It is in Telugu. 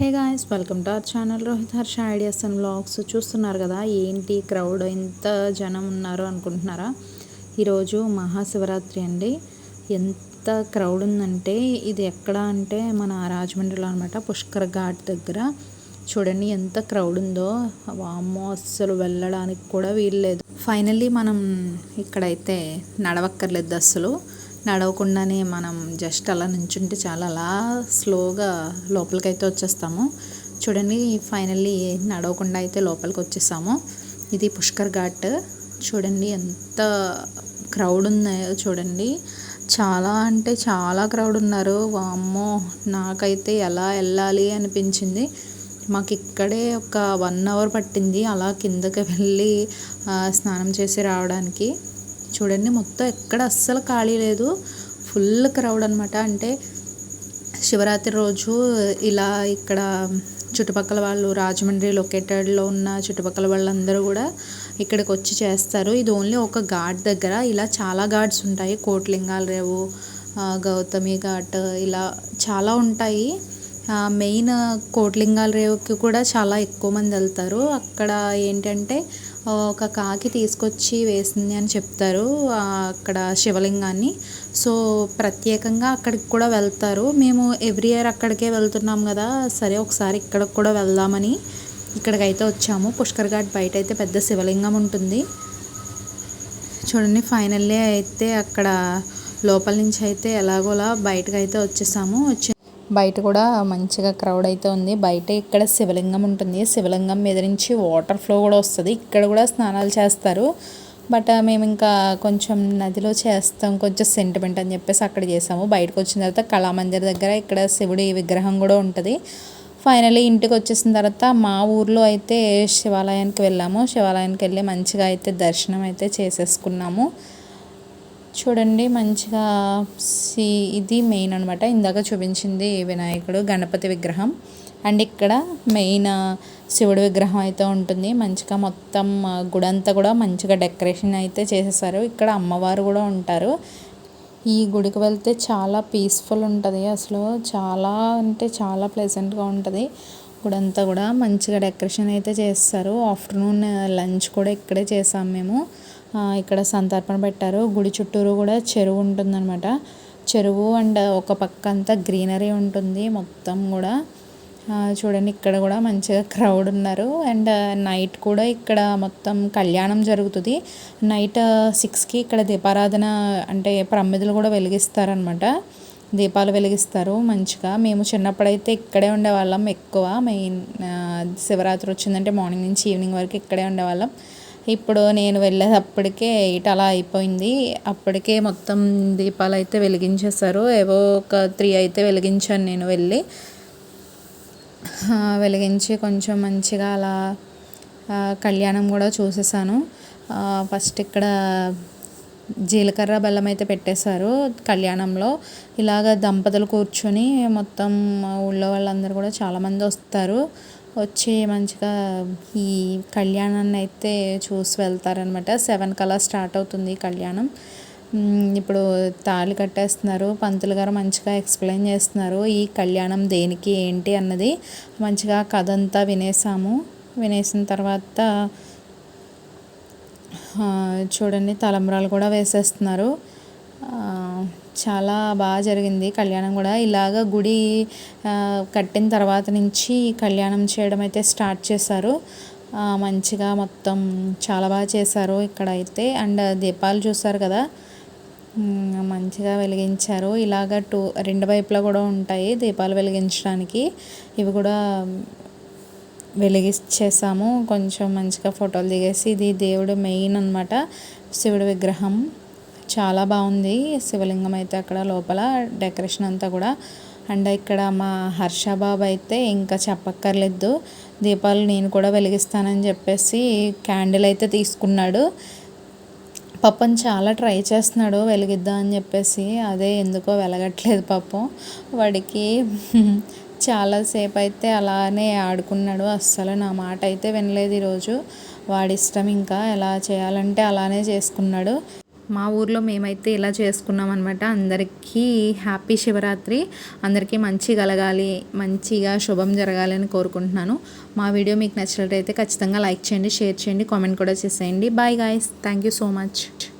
Hey guys welcome to our channel. Rohit Harsha ideas and blogs చూస్తున్నారు కదా ఏంటి క్రౌడ్? ఎంత జనం ఉన్నారు అనుకుంటున్నారా? ఈరోజు మహాశివరాత్రి అండి. ఎంత క్రౌడ్ ఉందంటే ఇది ఎక్కడ అంటే మన రాజమండ్రిలో అనమాట పుష్కర్ ఘాట్ దగ్గర. చూడండి ఎంత క్రౌడ్ ఉందో. వామ్మో అస్సలు వెళ్ళడానికి కూడా వీల్లేదు ఫైనల్లీ మనం ఇక్కడైతే నడవక్కర్లేదు అస్సలు. నడవకుండానే మనం జస్ట్ అలా నుంచుంటే చాలా అలా స్లోగా లోపలికైతే వచ్చేస్తాము. చూడండి ఫైనల్లీ నడవకుండా అయితే లోపలికి వచ్చేసాము ఇది పుష్కర్ ఘాట్. చూడండి ఎంత క్రౌడ్ ఉన్నాయో చూడండి. చాలా అంటే చాలా క్రౌడ్ ఉన్నారు. వామ్మో నాకైతే ఎలా వెళ్ళాలి అనిపించింది. మాకు ఇక్కడే ఒక వన్ అవర్ పట్టింది అలా కిందకి వెళ్ళి స్నానం చేసి రావడానికి. చూడండి మొత్తం ఎక్కడ అస్సలు ఖాళీ లేదు. ఫుల్ క్రౌడ్ అనమాట అంటే శివరాత్రి రోజు ఇలా ఇక్కడ చుట్టుపక్కల వాళ్ళు రాజమండ్రి లొకేటెడ్లో ఉన్న చుట్టుపక్కల వాళ్ళందరూ కూడా ఇక్కడికి వచ్చి చేస్తారు. ఇది ఓన్లీ ఒక ఘాట్ దగ్గర. ఇలా చాలా ఘాట్స్ ఉంటాయి. కోట్లింగాల రేవు గౌతమి ఘాట్ ఇలా చాలా ఉంటాయి. మెయిన్ కోట్లింగాల రేవుకి కూడా చాలా ఎక్కువ మంది వెళ్తారు. అక్కడ ఏంటంటే ఒక కాకి తీసుకొచ్చి వేసింది అని చెప్తారు అక్కడ శివలింగాన్ని. సో ప్రత్యేకంగా అక్కడికి కూడా వెళ్తారు. మేము ఎవ్రీ ఇయర్ అక్కడికే వెళ్తున్నాం కదా సరే ఒకసారి ఇక్కడికి కూడా వెళ్దామని ఇక్కడికైతే వచ్చాము. పుష్కర్ ఘాట్ బయట అయితే పెద్ద శివలింగం ఉంటుంది. చూడండి ఫైనల్లీ అయితే అక్కడ లోపల నుంచి అయితే ఎలాగోలా బయటకు అయితే వచ్చేసాము. వచ్చి బయట కూడా మంచిగా క్రౌడ్ అయితే ఉంది. బయట ఇక్కడ శివలింగం ఉంటుంది. శివలింగం మీద నుంచి వాటర్ ఫ్లో కూడా వస్తుంది. ఇక్కడ కూడా స్నానాలు చేస్తారు. బట్ మేము ఇంకా కొంచెం నదిలో చేస్తాం. కొంచెం సెంటిమెంట్ అని చెప్పేసి అక్కడ చేసాము. బయటకు వచ్చిన తర్వాత కళామందిర్ దగ్గర ఇక్కడ శివుడి విగ్రహం కూడా ఉంటుంది. ఫైనలీ ఇంటికి వచ్చేసిన తర్వాత మా ఊర్లో అయితే శివాలయానికి వెళ్ళాము. శివాలయానికి వెళ్ళి మంచిగా అయితే దర్శనం అయితే చేసేసుకున్నాము. చూడండి మంచిగా సి ఇది మెయిన్ అనమాట ఇందాక చూపించింది వినాయకుడు గణపతి విగ్రహం. అండ్ ఇక్కడ మెయిన్ శివుడు విగ్రహం అయితే ఉంటుంది. మంచిగా మొత్తం గుడంతా కూడా మంచిగా డెకరేషన్ అయితే చేసేసారు. ఇక్కడ అమ్మవారు కూడా ఉంటారు. ఈ గుడికి వెళ్తే చాలా పీస్ఫుల్ ఉంటుంది. అసలు చాలా అంటే చాలా ప్లెజెంట్గా ఉంటుంది. గుడంతా కూడా మంచిగా డెకరేషన్ అయితే చేస్తారు ఆఫ్టర్నూన్ లంచ్ కూడా ఇక్కడే చేసాం మేము. ఇక్కడ సంతర్పణ పెట్టారు. గుడి చుట్టూరు కూడా చెరువు ఉంటుందన్నమాట. చెరువు అండ్ ఒక పక్క అంతా గ్రీనరీ ఉంటుంది మొత్తం కూడా. చూడండి ఇక్కడ కూడా మంచిగా క్రౌడ్ ఉన్నారు. అండ్ నైట్ కూడా ఇక్కడ మొత్తం కళ్యాణం జరుగుతుంది. నైట్ సిక్స్కి ఇక్కడ దీపారాధన అంటే ప్రమ్మిదలు కూడా వెలిగిస్తారనమాట దీపాలు వెలిగిస్తారు మంచిగా. మేము చిన్నప్పుడైతే ఇక్కడే ఉండేవాళ్ళం ఎక్కువ. మెయిన్ శివరాత్రి వచ్చిందంటే మార్నింగ్ నుంచి ఈవినింగ్ వరకు ఇక్కడే ఉండేవాళ్ళం. ఇప్పుడు నేను వెళ్ళేటప్పటికే ఎయిట్ అలా అయిపోయింది. అప్పటికే మొత్తం దీపాలు అయితే వెలిగించేశారు. ఏవో ఒక త్రీ అయితే వెలిగించాను నేను వెళ్ళి. వెలిగించి కొంచెం మంచిగా అలా కళ్యాణం కూడా చూసేసాను ఫస్ట్ ఇక్కడ జీలకర్ర బెల్లం అయితే పెట్టేశారు కళ్యాణంలో. ఇలాగ దంపతులు కూర్చొని మొత్తం ఊళ్ళో వాళ్ళందరూ కూడా చాలామంది వస్తారు. వచ్చి మంచిగా ఈ కళ్యాణాన్ని అయితే చూసి వెళ్తారనమాట సెవెన్ కల్లా స్టార్ట్ అవుతుంది కళ్యాణం. ఇప్పుడు తాళి కట్టేస్తున్నారు. పంతులు గారు మంచిగా ఎక్స్ప్లెయిన్ చేస్తున్నారు ఈ కళ్యాణం దేనికి ఏంటి అన్నది. మంచిగా కథ అంతా వినేసాము. వినేసిన తర్వాత చూడండి తలంబ్రాలు కూడా వేసేస్తున్నారు. చాలా బాగా జరిగింది. కళ్యాణం కూడా ఇలాగ గుడి కట్టిన తర్వాత నుంచి కళ్యాణం చేయడం అయితే స్టార్ట్ చేశారు. మంచిగా మొత్తం చాలా బాగా చేశారు ఇక్కడ అయితే అండ్ దీపాలు చూస్తారు కదా? మంచిగా వెలిగించారు. ఇలాగ టూ రెండు వైపులా కూడా ఉంటాయి దీపాలు వెలిగించడానికి. ఇవి కూడా వెలిగించేసాము. కొంచెం మంచిగా ఫోటోలు దిగేసి ఇది దేవుడు మెయిన్ అనమాట శివుడి విగ్రహం. చాలా బాగుంది. శివలింగం అయితే అక్కడ లోపల డెకరేషన్ అంతా కూడా. అండ్ ఇక్కడ మా హర్షబాబు అయితే ఇంకా చెప్పక్కర్లేదు. దీపాలు నేను కూడా వెలిగిస్తానని చెప్పేసి క్యాండిల్ అయితే తీసుకున్నాడు. పాపం చాలా ట్రై చేస్తున్నాడు వెలిగిద్దాం అని చెప్పేసి. అదే ఎందుకో వెలగట్లేదు పాపం. వాడికి చాలాసేపు అయితే అలానే ఆడుకున్నాడు. అస్సలు నా మాట అయితే వినలేదు ఈరోజు. వాడి ఇష్టం ఇంకా ఎలా చేయాలంటే అలానే చేసుకున్నాడు. మా ఊర్లో మేమైతే ఇలా చేసుకున్నాం అనమాట అందరికీ హ్యాపీ శివరాత్రి. అందరికీ మంచి కలగాలి మంచిగా శుభం జరగాలి అని కోరుకుంటున్నాను. మా వీడియో మీకు నచ్చినట్లయితే ఖచ్చితంగా లైక్ చేయండి షేర్ చేయండి కామెంట్ కూడా చేసేయండి. Bye guys. Thank you so much.